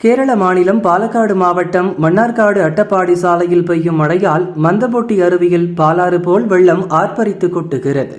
கேரள மாநிலம் பாலக்காடு மாவட்டம் மன்னார்காடு அட்டப்பாடி சாலையில் பெய்யும் மழையால் மந்தபொட்டி அருவியில் பாலாறு போல் வெள்ளம் ஆர்ப்பரித்து கொட்டுகிறது.